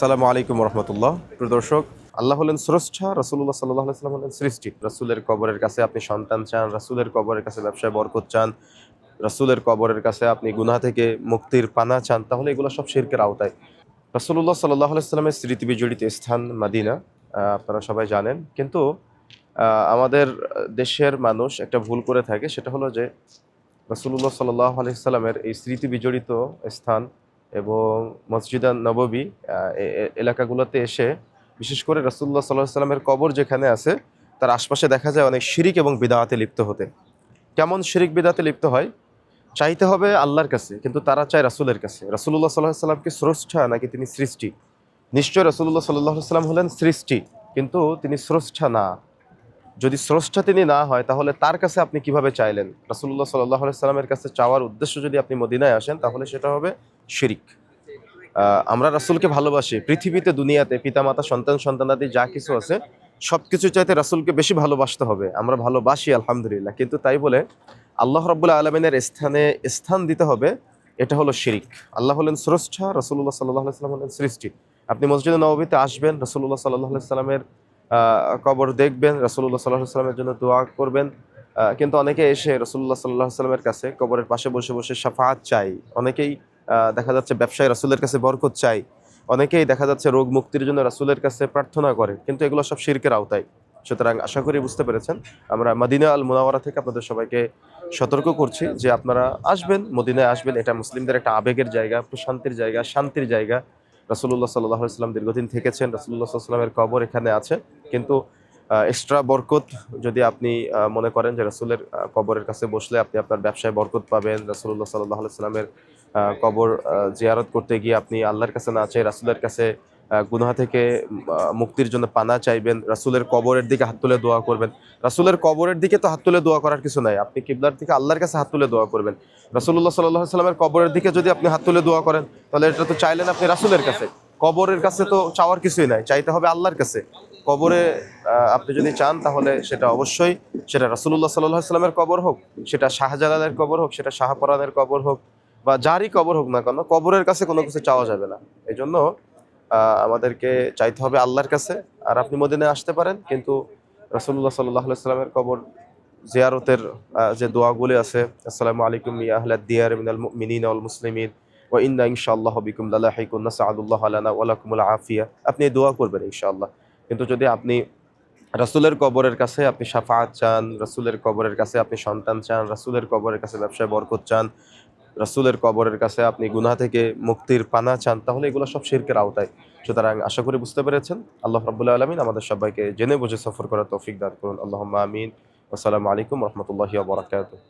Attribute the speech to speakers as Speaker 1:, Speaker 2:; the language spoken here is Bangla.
Speaker 1: আসসালামু আলাইকুম রহমতুল্লাহ। প্রিয় দর্শক, আল্লাহ হলেন স্রষ্টা রসুল্লাহ সাল্লাহ সাল্লাম হলেন সৃষ্টি। রসুলের কবরের কাছে আপনি সন্তান চান, রসুলের কবরের কাছে ব্যবসায় বরকত চান, রসুলের কবরের কাছে আপনি গুনাহ থেকে মুক্তির পানা চান, তাহলে এগুলো সব শিরকের আওতায়। রসুল্লাহ সাল্লাহ সাল্লামের স্মৃতি বিজড়িত স্থান মাদিনা আপনারা সবাই জানেন। কিন্তু আমাদের দেশের মানুষ একটা ভুল করে থাকে, সেটা হলো যে রসুল্লাহ সাল্লাহ আলাইসাল্লামের এই স্মৃতি বিজড়িত স্থান এবং মসজিদা নববী এলাকাগুলোতে এসে, বিশেষ করে রসুল্লাহ সাল্লাহ সাল্লামের কবর যেখানে আছে, তার আশপাশে দেখা যায় অনেক শিরিক এবং বিদাহাতে লিপ্ত হতে। কেমন শিরিক বিদাতে লিপ্ত হয়? চাইতে হবে আল্লাহর কাছে, কিন্তু তারা চায় রাসুলের কাছে। রাসুল্লাহ সাল্লাহ সাল্লামকে স্রষ্টা নাকি তিনি সৃষ্টি? নিশ্চয় রসুল্লাহ সাল্লাহ সাল্লাম হলেন সৃষ্টি, কিন্তু তিনি স্রষ্টা না। যদি স্রষ্টা তিনি না হয়, তাহলে তার কাছে আপনি কীভাবে চাইলেন? রাসুল্লাহ সাল্লাহ সাল্লামের কাছে চাওয়ার উদ্দেশ্য যদি আপনি মদিনায় আসেন, তাহলে সেটা হবে শিরিক। আমরা রাসুলকে ভালোবাসি। পৃথিবীতে, দুনিয়াতে, পিতামাতা, সন্তান, সন্তানাদি, যা কিছু আছে সব কিছু চাইতে রাসুলকে বেশি ভালোবাসতে হবে। আমরা ভালোবাসি, আলহামদুলিল্লাহ। কিন্তু তাই বলে আল্লাহ রব্বুল্লাহ আলমিনের স্থানে স্থান দিতে হবে, এটা হলো শিরিক। আল্লাহ হলেন স্রষ্টা রসুল্লাহ সাল্লাহ সাল্লাম হলেন সৃষ্টি। আপনি মসজিদে নবীতে আসবেন রসুল্লাহ সাল্লাহ সাল্লামের কবর দেখবেন রসুল্লাহ সাল্লাহ সাল্লামের জন্য দোয়া করবেন। কিন্তু অনেকে এসে রসুল্লাহ সাল্লাহ সাল্লামের কাছে কবরের পাশে বসে বসে সাফাত চাই অনেকেই দেখা যাচ্ছে ব্যবসায়ী রাসুলের কাছে বরকত চাই অনেকেই দেখা যাচ্ছে রোগ মুক্তির জন্য রাসুলের কাছে প্রার্থনা করে, কিন্তু এগুলো সব শিরকের আওতায়। সুতরাং আশা করি বুঝতে পেরেছেন, আমরা মদিনা আল মুনাওয়ারা থেকে আপনাদের সবাইকে সতর্ক করছি যে আপনারা আসবেন, মদিনায় আসবেন, এটা মুসলিমদের একটা আবেগের জায়গা, প্রশান্তির জায়গা, শান্তির জায়গা। রাসুল্লাহ সাল্লাহ সাল্লাম দীর্ঘদিন থেকেছেন রাসুল্লাহ সাল্লামের কবর এখানে আছে। কিন্তু এক্সট্রা বরকত যদি আপনি মনে করেন যে রাসুলের কবরের কাছে বসলে আপনি আপনার ব্যবসায় বরকত পাবেন রাসুল্লাহ সাল্লাহ সাল্লামের কবর জিয়ারত করতে গিয়ে আপনি আল্লাহর কাছে না চাই রাসুলের কাছে গুনাহ থেকে মুক্তির জন্য পানা চাইবেন, রাসুলের কবরের দিকে হাত তুলে দোয়া করবেন। রাসুলের কবরের দিকে তো হাত তুলে দোয়া করার কিছু নাই। আপনি কিবলার দিকে আল্লাহর কাছে হাত তুলে দোয়া করবেন। রাসুল্লাহ সাল্লাহ সাল্লামের কবরের দিকে যদি আপনি হাত তুলে দোয়া করেন, তাহলে এটা তো চাইলেন আপনি রাসুলের কাছে। কবরের কাছে তো চাওয়ার কিছুই নাই, চাইতে হবে আল্লাহর কাছে। কবরে আপনি যদি চান, তাহলে সেটা অবশ্যই, সেটা রাসুল্লাহ সাল্লাহ সাল্লামের কবর হোক, সেটা শাহজালালের কবর হোক, সেটা শাহপরানের কবর হোক, বা যারই কবর হোক না কেন, কবরের কাছে কোনো কিছু চাওয়া যাবে না। এই জন্য আমাদেরকে চাইতে হবে আল্লাহর কাছে। আর আপনি মদিনায় আসতে পারেন, কিন্তু রাসুল্লাহ সাল্লাহ সাল্লামের কবর জিয়ারতের যে দোয়াগুলি আছে, আসসালামু আলাইকুম ইয়া আহলাদ দিয়ার মিনাল ওয়াল মুসলিমিন, ওয়া ইন্না ইনশাআল্লাহ বিকুম লালাহিকুন নাসআদুল্লাহ লানা ওয়া লাকুমুল আফিয়া। আপনি দোয়া করবেন ইনশাআল্লাহ। কিন্তু যদি আপনি রাসূলের কবরের কাছে আপনি সাফাত চান, রাসূলের কবরের কাছে আপনি সন্তান চান, রাসূলের কবরের কাছে ব্যবসায় বরকত চান রাসূলের কবরের কাছে আপনি গুনা থেকে মুক্তির পানা চান, তাহলে এগুলো সব শিরকের আওতায়। সুতরাং আশা করি বুঝতে পেরেছেন। আল্লাহ রবুল্লা আলমিন আমাদের সবাইকে জেনে বুঝে সফর করার তৌফিক দান করুন। আল্লাহ আমিন। আসসালামু আলাইকুম রহমতুল্লাহ ওয়া বারাকাতুহু।